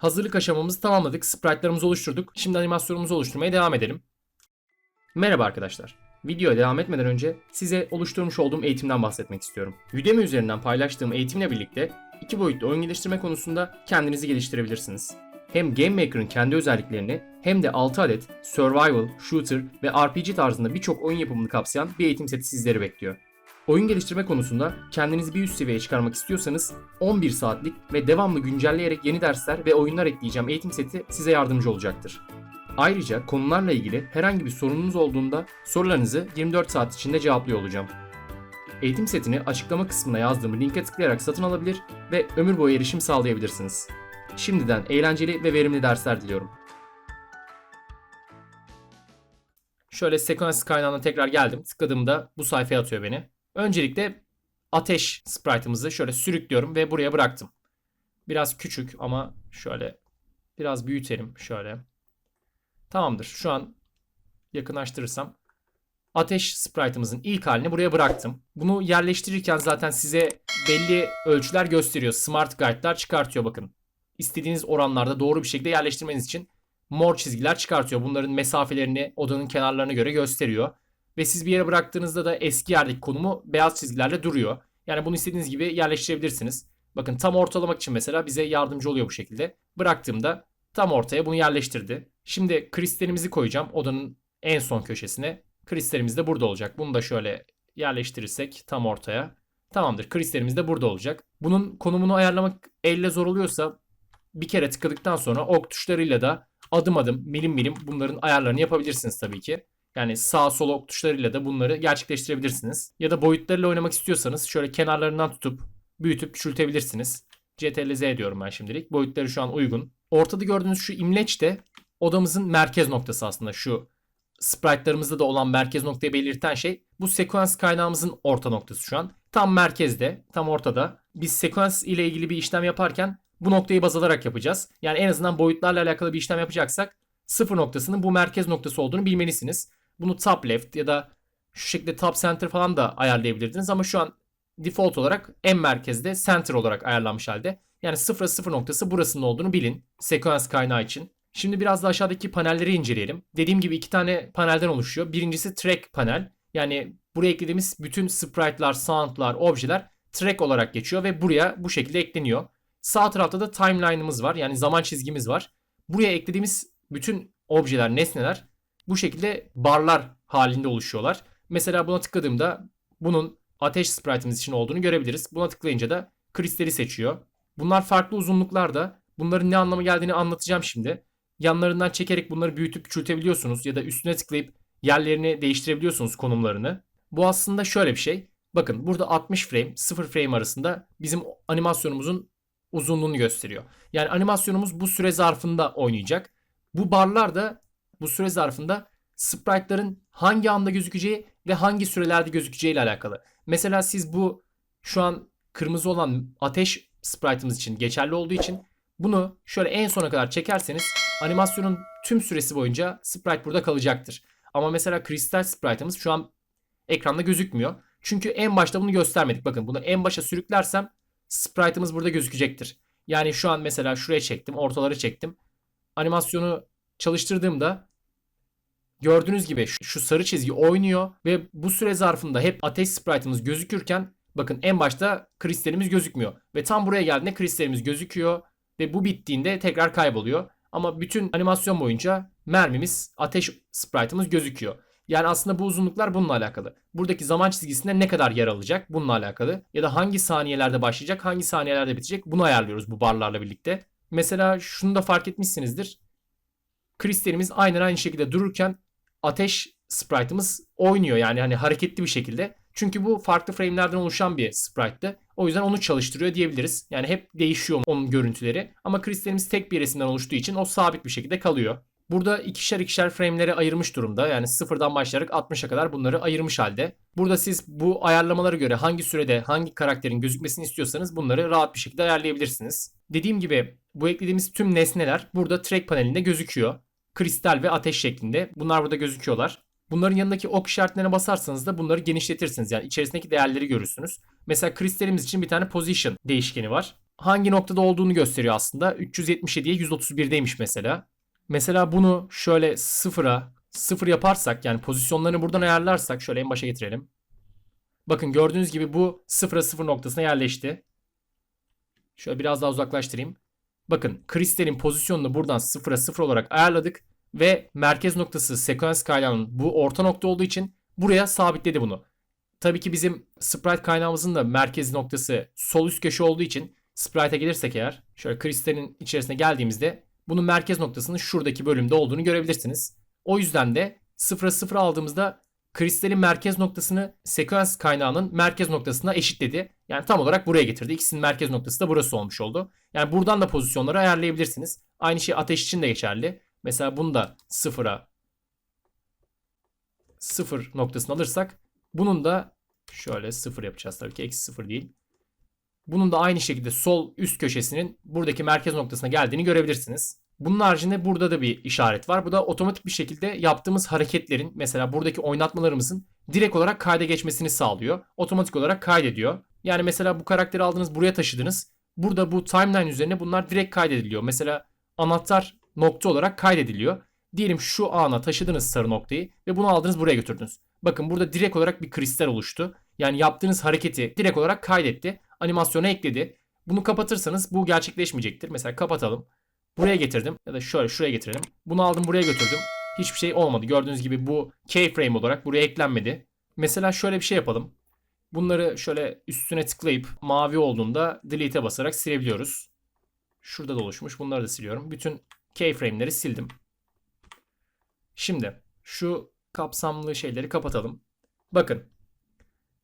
Hazırlık aşamamızı tamamladık. Sprite'larımızı oluşturduk. Şimdi animasyonumuzu oluşturmaya devam edelim. Merhaba arkadaşlar. Videoya devam etmeden önce size oluşturmuş olduğum eğitimden bahsetmek istiyorum. Udemy üzerinden paylaştığım eğitimle birlikte iki boyutlu oyun geliştirme konusunda kendinizi geliştirebilirsiniz. Hem Game Maker'ın kendi özelliklerini hem de 6 adet survival, shooter ve RPG tarzında birçok oyun yapımını kapsayan bir eğitim seti sizleri bekliyor. Oyun geliştirme konusunda kendinizi bir üst seviyeye çıkarmak istiyorsanız 11 saatlik ve devamlı güncelleyerek yeni dersler ve oyunlar ekleyeceğim eğitim seti size yardımcı olacaktır. Ayrıca konularla ilgili herhangi bir sorununuz olduğunda sorularınızı 24 saat içinde cevaplıyor olacağım. Eğitim setini açıklama kısmına yazdığım linke tıklayarak satın alabilir ve ömür boyu erişim sağlayabilirsiniz. Şimdiden eğlenceli ve verimli dersler diliyorum. Şöyle sekans kaynağına tekrar geldim. Tıkladığımda bu sayfaya atıyor beni. Öncelikle ateş sprite'ımızı şöyle sürüklüyorum ve buraya bıraktım. Biraz küçük ama şöyle biraz büyütelim şöyle. Tamamdır. Şu an yakınlaştırırsam ateş sprite'ımızın ilk halini buraya bıraktım. Bunu yerleştirirken zaten size belli ölçüler gösteriyor. Smart guide'lar çıkartıyor bakın. İstediğiniz oranlarda doğru bir şekilde yerleştirmeniz için mor çizgiler çıkartıyor. Bunların mesafelerini odanın kenarlarına göre gösteriyor. Ve siz bir yere bıraktığınızda da eski yerdeki konumu beyaz çizgilerle duruyor. Yani bunu istediğiniz gibi yerleştirebilirsiniz. Bakın tam ortalamak için mesela bize yardımcı oluyor bu şekilde. Bıraktığımda tam ortaya bunu yerleştirdi. Şimdi kristalimizi koyacağım odanın en son köşesine. Kristalimiz de burada olacak. Bunu da şöyle yerleştirirsek tam ortaya. Tamamdır. Kristalimiz de burada olacak. Bunun konumunu ayarlamak elle zor oluyorsa bir kere tıkladıktan sonra ok tuşlarıyla da adım adım milim milim bunların ayarlarını yapabilirsiniz tabii ki. Yani sağ sol ok tuşlarıyla da bunları gerçekleştirebilirsiniz. Ya da boyutlarıyla oynamak istiyorsanız şöyle kenarlarından tutup büyütüp küçültebilirsiniz. CTRL Z diyorum ben şimdilik. Boyutları şu an uygun. Ortada gördüğünüz şu imleç de odamızın merkez noktası aslında. Şu sprite'larımızda da olan merkez noktayı belirten şey bu sekans kaynağımızın orta noktası şu an. Tam merkezde, tam ortada. Biz sekans ile ilgili bir işlem yaparken bu noktayı baz alarak yapacağız. Yani en azından boyutlarla alakalı bir işlem yapacaksak sıfır noktasının bu merkez noktası olduğunu bilmelisiniz. Bunu top left ya da şu şekilde top center falan da ayarlayabilirdiniz ama şu an default olarak en merkezde center olarak ayarlanmış halde. Yani 0 0 noktası burasının olduğunu bilin sekans kaynağı için. Şimdi biraz da aşağıdaki panelleri inceleyelim. Dediğim gibi iki tane panelden oluşuyor. Birincisi track panel. Yani buraya eklediğimiz bütün sprite'lar, sound'lar, objeler track olarak geçiyor ve buraya bu şekilde ekleniyor. Sağ tarafta da timeline'ımız var. Yani zaman çizgimiz var. Buraya eklediğimiz bütün objeler, nesneler bu şekilde barlar halinde oluşuyorlar. Mesela buna tıkladığımda bunun ateş sprite'ımız için olduğunu görebiliriz. Buna tıklayınca da kristali seçiyor. Bunlar farklı uzunluklarda. Bunların ne anlama geldiğini anlatacağım şimdi. Yanlarından çekerek bunları büyütüp küçültebiliyorsunuz ya da üstüne tıklayıp yerlerini değiştirebiliyorsunuz konumlarını. Bu aslında şöyle bir şey. Bakın burada 60 frame 0 frame arasında bizim animasyonumuzun uzunluğunu gösteriyor. Yani animasyonumuz bu süre zarfında oynayacak. Bu barlar da bu süre zarfında sprite'ların hangi anda gözükeceği ve hangi sürelerde gözükeceği ile alakalı. Mesela siz bu şu an kırmızı olan ateş sprite'ımız için geçerli olduğu için bunu şöyle en sona kadar çekerseniz animasyonun tüm süresi boyunca sprite burada kalacaktır. Ama mesela kristal sprite'ımız şu an ekranda gözükmüyor. Çünkü en başta bunu göstermedik. Bakın bunu en başa sürüklersem sprite'ımız burada gözükecektir. Yani şu an mesela şuraya çektim, ortaları çektim. Animasyonu çalıştırdığımda gördüğünüz gibi şu sarı çizgi oynuyor ve bu süre zarfında hep ateş sprite'ımız gözükürken bakın en başta kristalimiz gözükmüyor. Ve tam buraya geldiğinde kristalimiz gözüküyor ve bu bittiğinde tekrar kayboluyor. Ama bütün animasyon boyunca mermimiz, ateş sprite'ımız gözüküyor. Yani aslında bu uzunluklar bununla alakalı. Buradaki zaman çizgisinde ne kadar yer alacak bununla alakalı. Ya da hangi saniyelerde başlayacak, hangi saniyelerde bitecek bunu ayarlıyoruz bu barlarla birlikte. Mesela şunu da fark etmişsinizdir. Kristalimiz aynen aynı şekilde dururken ateş sprite'ımız oynuyor yani hani hareketli bir şekilde. Çünkü bu farklı frame'lerden oluşan bir sprite'tı. O yüzden onu çalıştırıyor diyebiliriz. Yani hep değişiyor onun görüntüleri. Ama kristalimiz tek bir resimden oluştuğu için o sabit bir şekilde kalıyor. Burada ikişer ikişer frame'lere ayırmış durumda. Yani sıfırdan başlayarak 60'a kadar bunları ayırmış halde. Burada siz bu ayarlamalara göre hangi sürede hangi karakterin gözükmesini istiyorsanız bunları rahat bir şekilde ayarlayabilirsiniz. Dediğim gibi bu eklediğimiz tüm nesneler burada track panelinde gözüküyor. Kristal ve ateş şeklinde. Bunlar burada gözüküyorlar. Bunların yanındaki ok işaretlerine basarsanız da bunları genişletirsiniz. Yani içerisindeki değerleri görürsünüz. Mesela kristalimiz için bir tane position değişkeni var. hangi noktada olduğunu gösteriyor aslında. 377'ye 131'deymiş mesela. Mesela bunu şöyle sıfıra sıfır yaparsak yani pozisyonlarını buradan ayarlarsak şöyle en başa getirelim. Bakın gördüğünüz gibi bu sıfıra sıfır noktasına yerleşti. Şöyle biraz daha uzaklaştırayım. Bakın kristalin pozisyonunu buradan sıfıra sıfır olarak ayarladık. Ve merkez noktası sekans kaynağının bu orta nokta olduğu için buraya sabitledi bunu. Tabii ki bizim sprite kaynağımızın da merkez noktası sol üst köşe olduğu için sprite'e gelirsek eğer şöyle kristalin içerisine geldiğimizde bunun merkez noktasının şuradaki bölümde olduğunu görebilirsiniz. O yüzden de 0'a 0 aldığımızda kristalin merkez noktasını sekans kaynağının merkez noktasına eşitledi. Yani tam olarak buraya getirdi. İkisinin merkez noktası da burası olmuş oldu. Yani buradan da pozisyonları ayarlayabilirsiniz. Aynı şey ateş için de geçerli. Mesela bunu da 0'a 0 noktasını alırsak bunun da şöyle 0 yapacağız tabii ki eksi 0 değil. Bunun da aynı şekilde sol üst köşesinin buradaki merkez noktasına geldiğini görebilirsiniz. Bunun haricinde burada da bir işaret var. Bu da otomatik bir şekilde yaptığımız hareketlerin mesela buradaki oynatmalarımızın direkt olarak kayda geçmesini sağlıyor. Otomatik olarak kaydediyor. Yani mesela bu karakteri aldınız buraya taşıdınız. Burada bu timeline üzerine bunlar direkt kaydediliyor. Mesela anahtar nokta olarak kaydediliyor. Diyelim şu ana taşıdınız sarı noktayı ve bunu aldınız buraya götürdünüz. Bakın burada direkt olarak bir kristal oluştu. Yani yaptığınız hareketi direkt olarak kaydetti. Animasyona ekledi. Bunu kapatırsanız bu gerçekleşmeyecektir. Mesela kapatalım. Buraya getirdim ya da şöyle şuraya getirelim. Bunu aldım buraya götürdüm. Hiçbir şey olmadı. Gördüğünüz gibi bu keyframe olarak buraya eklenmedi. Mesela şöyle bir şey yapalım. Bunları şöyle üstüne tıklayıp mavi olduğunda delete'e basarak silebiliyoruz. Şurada da oluşmuş. Bunları da siliyorum. Bütün keyframe'leri sildim. Şimdi şu kapsamlı şeyleri kapatalım. Bakın.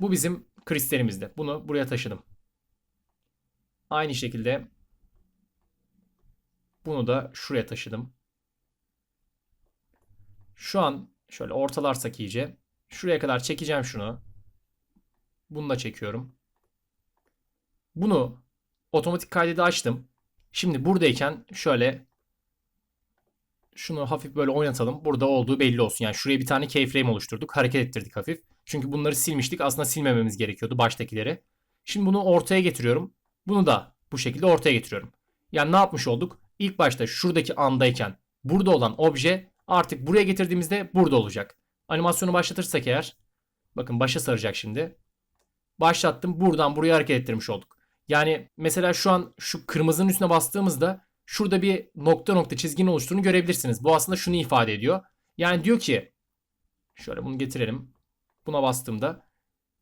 Bu bizim kristalimizde. Bunu buraya taşıdım. Aynı şekilde bunu da şuraya taşıdım. Şu an şöyle ortalarsak iyice. Şuraya kadar çekeceğim şunu. Bunu da çekiyorum. Bunu otomatik kaydede açtım. Şimdi buradayken şöyle şunu hafif böyle oynatalım. Burada olduğu belli olsun. Yani şuraya bir tane keyframe oluşturduk. Hareket ettirdik hafif. Çünkü bunları silmiştik. Aslında silmememiz gerekiyordu baştakileri. Şimdi bunu ortaya getiriyorum. Bunu da bu şekilde ortaya getiriyorum. Yani ne yapmış olduk? İlk başta şuradaki andayken burada olan obje artık buraya getirdiğimizde burada olacak. Animasyonu başlatırsak eğer bakın başa saracak şimdi. Başlattım. Buradan buraya hareket ettirmiş olduk. Yani mesela şu an şu kırmızının üstüne bastığımızda şurada bir nokta nokta çizginin oluştuğunu görebilirsiniz. Bu aslında şunu ifade ediyor. Yani diyor ki şöyle bunu getirelim. Buna bastığımda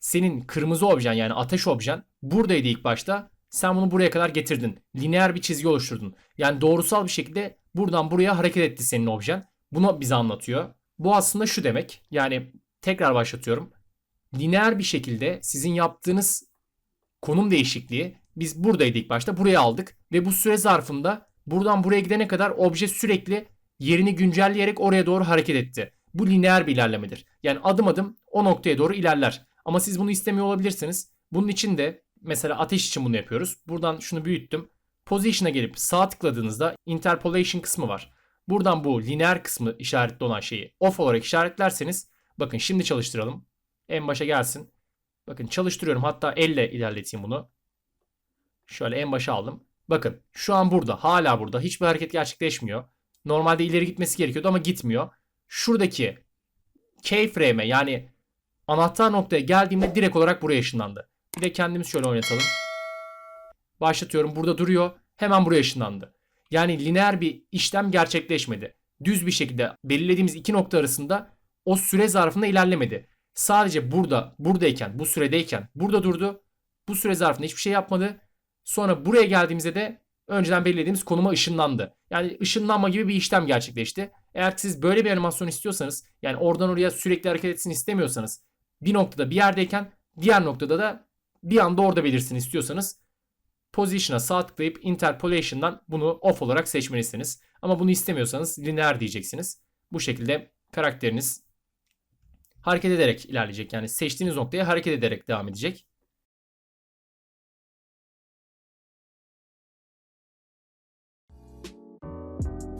senin kırmızı objen yani ateş objen buradaydı ilk başta. Sen bunu buraya kadar getirdin. Lineer bir çizgi oluşturdun. Yani doğrusal bir şekilde buradan buraya hareket etti senin objen. Bunu bize anlatıyor. Bu aslında şu demek. Yani tekrar başlatıyorum. Lineer bir şekilde sizin yaptığınız konum değişikliği biz buradaydı ilk başta buraya aldık ve bu süre zarfında buradan buraya gidene kadar obje sürekli yerini güncelleyerek oraya doğru hareket etti. Bu lineer bir ilerlemedir. Yani adım adım o noktaya doğru ilerler. Ama siz bunu istemiyor olabilirsiniz. Bunun için de mesela ateş için bunu yapıyoruz. Buradan şunu büyüttüm. Position'a gelip sağ tıkladığınızda interpolation kısmı var. Buradan bu lineer kısmı işaretli olan şeyi off olarak işaretlerseniz bakın şimdi çalıştıralım. En başa gelsin. Bakın çalıştırıyorum. Hatta elle ilerleteyim bunu. Şöyle en başa aldım. Bakın şu an burada. Hala burada. Hiçbir hareket gerçekleşmiyor. Normalde ileri gitmesi gerekiyordu ama gitmiyor. Şuradaki keyframe'e yani anahtar noktaya geldiğimde direkt olarak buraya ışınlandı. Bir de kendimiz şöyle oynatalım. Başlatıyorum. Burada duruyor. Hemen buraya ışınlandı. Yani lineer bir işlem gerçekleşmedi. Düz bir şekilde belirlediğimiz iki nokta arasında o süre zarfında ilerlemedi. Sadece burada, buradayken, bu süredeyken burada durdu. Bu süre zarfında hiçbir şey yapmadı. Sonra buraya geldiğimizde de önceden belirlediğimiz konuma ışınlandı. Yani ışınlanma gibi bir işlem gerçekleşti. Eğer siz böyle bir animasyon istiyorsanız, yani oradan oraya sürekli hareket etsin istemiyorsanız, bir noktada bir yerdeyken diğer noktada da bir anda orada belirsin istiyorsanız Position'a sağ tıklayıp Interpolation'dan bunu off olarak seçmelisiniz. Ama bunu istemiyorsanız lineer diyeceksiniz. Bu şekilde karakteriniz hareket ederek ilerleyecek. Yani seçtiğiniz noktaya hareket ederek devam edecek. you.